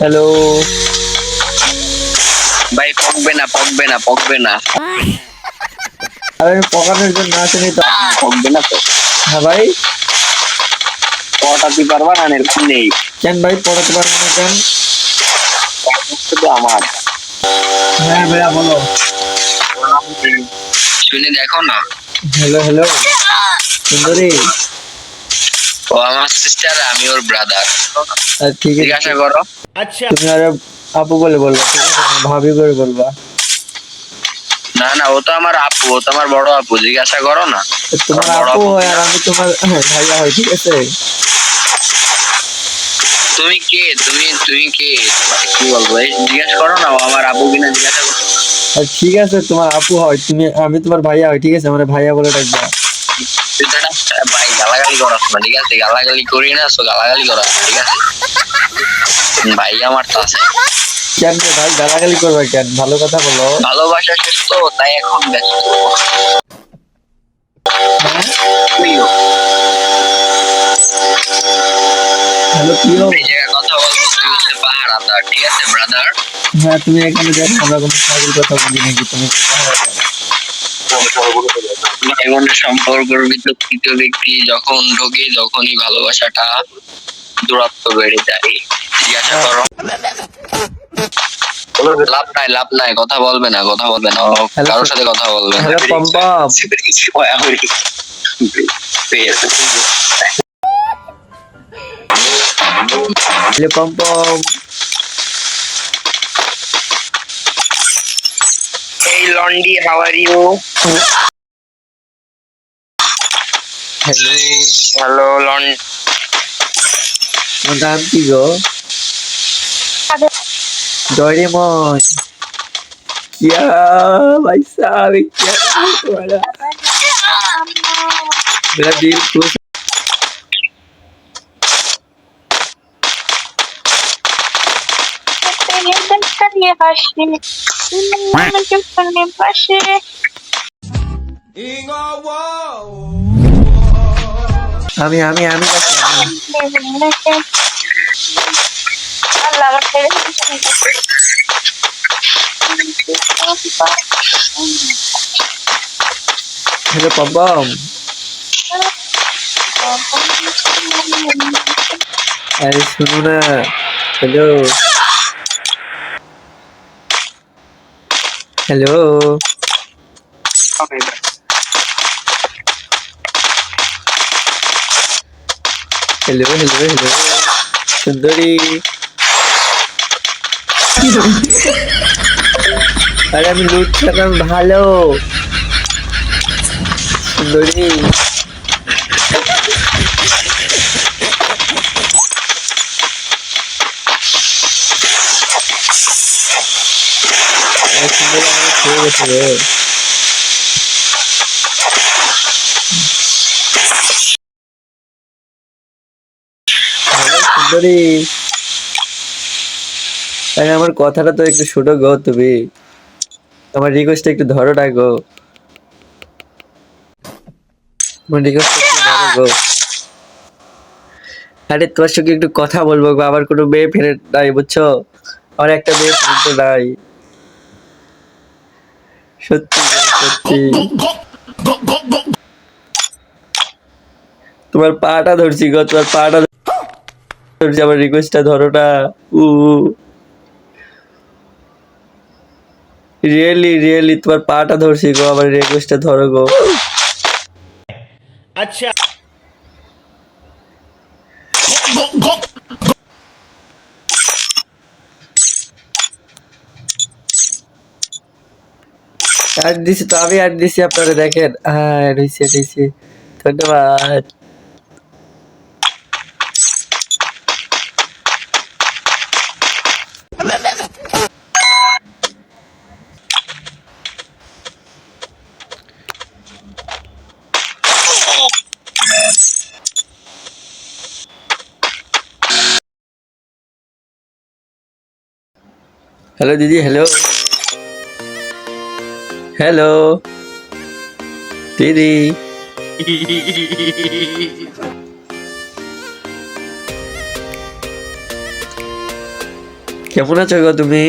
Hello ভাই পকবে না পকবে না পকবে না। আরে পকানোর জন্য আসেনি তো। পকবে না তো। হ্যাঁ ভাই? পটাতে পারবা না এরকম নেই। কেন ভাই পড়াতে পারব না কেন? শুধু আমার। হ্যাঁ ভাইয়া বলো। শুনে দেখো না। হ্যালো হ্যালো সুন্দরী। ও আমার সিস্টার আমি ওর ব্রাদার ঠিক আছে জিজ্ঞাসা করো। তুমি আরে আপু বলে বলবা ঠিক আছে? ভাবি করে বলবা। না না ও তো আমার আপু ও তো আমার বড় আপু জিজ্ঞাসা করো না। তোমার আপু হয় আর আমি তোমার হ্যাঁ, ভাইয়া হয় ঠিক আছে? তুমি কে? তুমি তুমি কে? কি বলব? এই জিজ্ঞাসা করো না আমার আপু কিনা জিজ্ঞাসা করো। ঠিক আছে তোমার আপু হয় তুমি আমি তোমার ভাইয়া হয় ঠিক আছে? আমার ভাইয়া বলে ডাকবা। ভাই গালাগালি ঠিক আছে গালাগালি করি না তো গালাগালি ঠিক আছে ভাই? আমার তো আছে কেন ভাই গালাগালি করবা কেন? ভালো কথা বলো। ভালোবাসা শেষ তো তাই এখন ব্যস্ত হ্যালো কথা হচ্ছে পাহাড় ঠিক আছে ব্রাদার হ্যাঁ তুমি এখানে দেখো, আমরা কোনো কথা বলি নাকি? তুমি একটু বলো। সম্পর্কের ভিতর তৃতীয় ব্যক্তি যখন ঢোকে তখনই ভালোবাসাটা দূরত্ব বেড়ে যায়। জিজ্ঞাসা করো। লাভ নাই লাভ নাই কথা বলবে না কথা বলবে না কারোর সাথে কথা বলবে না। পম্পম Londi, how are you? Hello. Hello, Londi. Mantap tigo. Doraemon. Ya, भाई साहब Ya, हो रहा है मेरा दिल নিয়ে হাসি চোখের পাশে আমি আমি আমি যাচ্ছি, আমি। আল্লাহ আমার ছেড়ে হ্যালো পম্পম আরে শুনো না hello hello hello hello hello সুন্দরী আরে আমি লুট ভালো সুন্দরী আমার কথাটা তো একটু গো তুমি। আমার একটু ধরো না গো। একটু ধরো গো। আরে তোমার সঙ্গে একটু কথা বলব গো, আমার কোনো মেয়ে ফেরত নাই, বুঝছ? আমার একটা মেয়ে ফেরত নাই। সত্যি সত্যি। তোমার পাটা ধরছি গো, তোমার পাটা ধরছি, আমার রিকোয়েস্টটা ধরোটা উ রিয়েলি রিয়েলি তোমার পাটা ধরছি গো, আমার রিকোয়েস্টটা ধরো গো। আচ্ছা। অ্যাড দিছি তো আমি অ্যাড দিছি আপনারা দেখেন হ্যাঁ রয়েছে রয়েছে ধন্যবাদ হ্যালো দিদি হ্যালো হ্যালো দিদি কেমন আছো গো তুমি?